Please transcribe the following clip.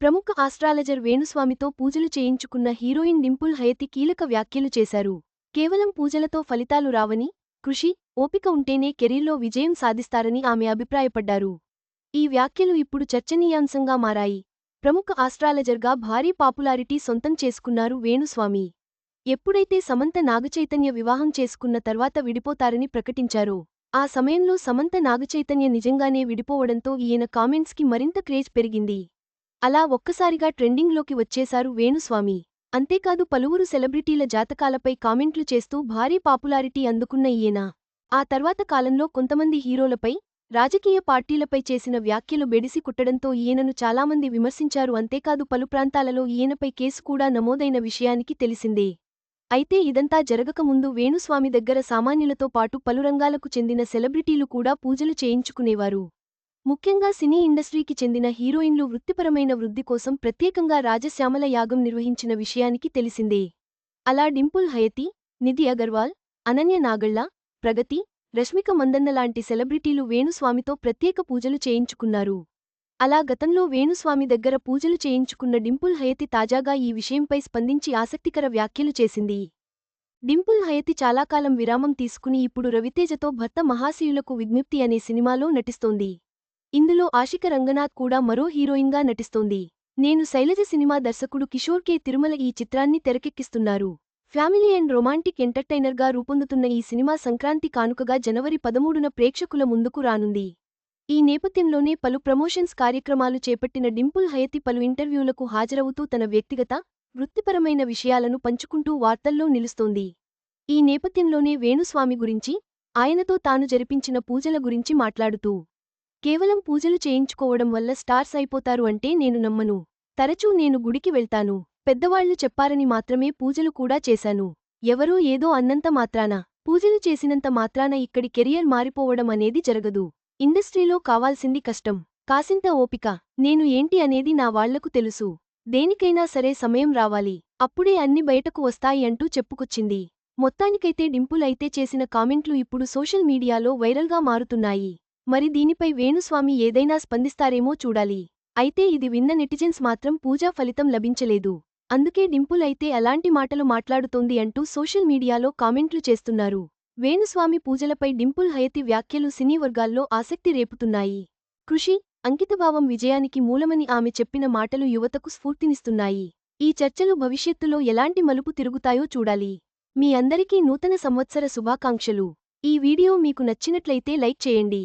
ప్రముఖ ఆస్ట్రాలజర్ వేణుస్వామితో పూజలు చేయించుకున్న హీరోయిన్ డింపుల్ హయతి కీలక వ్యాఖ్యలు చేశారు. కేవలం పూజలతో ఫలితాలు రావని కృషి ఓపిక ఉంటేనే కెరీర్లో విజయం సాధిస్తారని ఆమె అభిప్రాయపడ్డారు. ఈ వ్యాఖ్యలు ఇప్పుడు చర్చనీయాంశంగా మారాయి. ప్రముఖ ఆస్ట్రాలజర్గా భారీ పాపులారిటీ సొంతం చేసుకున్నారు వేణుస్వామి. ఎప్పుడైతే సమంత నాగచైతన్య వివాహం చేసుకున్న తర్వాత విడిపోతారని ప్రకటించారో ఆ సమయంలో సమంత నాగచైతన్య నిజంగానే విడిపోవడంతో ఈయన కామెంట్స్కి మరింత క్రేజ్ పెరిగింది. అలా ఒక్కసారిగా ట్రెండింగ్లోకి వచ్చేశారు వేణుస్వామి. అంతేకాదు పలువురు సెలబ్రిటీల జాతకాలపై కామెంట్లు చేస్తూ భారీ పాపులారిటీ అందుకున్న ఈయన. ఆ తర్వాత కాలంలో కొంతమంది హీరోలపై రాజకీయ పార్టీలపై చేసిన వ్యాఖ్యలు బెడిసి కుట్టడంతో ఈయనను చాలామంది విమర్శించారు. అంతేకాదు పలు ప్రాంతాలలో ఈయనపై కేసు కూడా నమోదైన విషయానికి తెలిసిందే. అయితే ఇదంతా జరగకముందు వేణుస్వామి దగ్గర సామాన్యులతో పాటు పలు రంగాలకు చెందిన సెలబ్రిటీలు కూడా పూజలు చేయించుకునేవారు. ముఖ్యంగా సినీ ఇండస్ట్రీకి చెందిన హీరోయిన్లు వృత్తిపరమైన వృద్ధి కోసం ప్రత్యేకంగా రాజశ్యామల యాగం నిర్వహించిన విషయానికి తెలిసిందే. అలా డింపుల్ హయతి నిధి అగర్వాల్ అనన్య నాగళ్ళ ప్రగతి రష్మిక మందన్న లాంటి సెలబ్రిటీలు వేణుస్వామితో ప్రత్యేక పూజలు చేయించుకున్నారు. అలా గతంలో వేణుస్వామి దగ్గర పూజలు చేయించుకున్న డింపుల్ హయతి తాజాగా ఈ విషయంపై స్పందించి ఆసక్తికర వ్యాఖ్యలు చేసింది. డింపుల్ హయతి చాలాకాలం విరామం తీసుకుని ఇప్పుడు రవితేజతో భర్త మహాశయులకు విజ్ఞప్తి అనే సినిమాలో నటిస్తోంది. ఇందులో ఆశిక రంగనాథ్ కూడా మరో హీరోయిన్గా నటిస్తోంది. నేను శైలజ సినిమా దర్శకుడు కిషోర్ కే. తిరుమల ఈ చిత్రాన్ని తెరకెక్కిస్తున్నారు. ఫ్యామిలీ అండ్ రొమాంటిక్ ఎంటర్టైనర్గా రూపొందుతున్న ఈ సినిమా సంక్రాంతి కానుకగా జనవరి పదమూడున ప్రేక్షకుల ముందుకు రానుంది. ఈ నేపథ్యంలోనే పలు ప్రమోషన్స్ కార్యక్రమాలు చేపట్టిన డింపుల్ హయతి పలు ఇంటర్వ్యూలకు హాజరవుతూ తన వ్యక్తిగత వృత్తిపరమైన విషయాలను పంచుకుంటూ వార్తల్లో నిలుస్తోంది. ఈ నేపథ్యంలోనే వేణుస్వామి గురించి ఆయనతో తాను జరిపించిన పూజల గురించి మాట్లాడుతూ కేవలం పూజలు చేయించుకోవడం వల్ల స్టార్స్ అయిపోతారు అంటే నేను నమ్మను. తరచూ నేను గుడికి వెళ్తాను. పెద్దవాళ్ళు చెప్పారని మాత్రమే పూజలు కూడా చేశాను. ఎవరో ఏదో అన్నంత మాత్రాన. పూజలు చేసినంత మాత్రాన ఇక్కడి కెరియర్ మారిపోవడం అనేది జరగదు. ఇండస్ట్రీలో కావాల్సింది కష్టం. కాసింత ఓపిక. నేను ఏంటి అనేది నా వాళ్ళకు తెలుసు. దేనికైనా సరే సమయం రావాలి. అప్పుడే అన్ని బయటకు వస్తాయి అంటూ చెప్పుకొచ్చింది. మొత్తానికైతే డింపుల్ అయితే చేసిన కామెంట్లు ఇప్పుడు సోషల్ మీడియాలో వైరల్గా మారుతున్నాయి. మరి దీనిపై వేణుస్వామి ఏదైనా స్పందిస్తారేమో చూడాలి. అయితే ఇది విన్న నెటిజన్స్ మాత్రం పూజా ఫలితం లభించలేదు. అందుకే డింపుల్ అయితే అలాంటి మాటలు మాట్లాడుతోంది అంటూ సోషల్ మీడియాలో కామెంట్లు చేస్తున్నారు. వేణుస్వామి పూజలపై డింపుల్ హయతి వ్యాఖ్యలు సినీ వర్గాల్లో ఆసక్తి రేపుతున్నాయి. కృషి అంకితభావం విజయానికి మూలమని ఆమె చెప్పిన మాటలు యువతకు స్ఫూర్తినిస్తున్నాయి. ఈ చర్చలు భవిష్యత్తులో ఎలాంటి మలుపు తిరుగుతాయో చూడాలి. మీ అందరికీ నూతన సంవత్సర శుభాకాంక్షలు. ఈ వీడియో మీకు నచ్చినట్లయితే లైక్ చేయండి.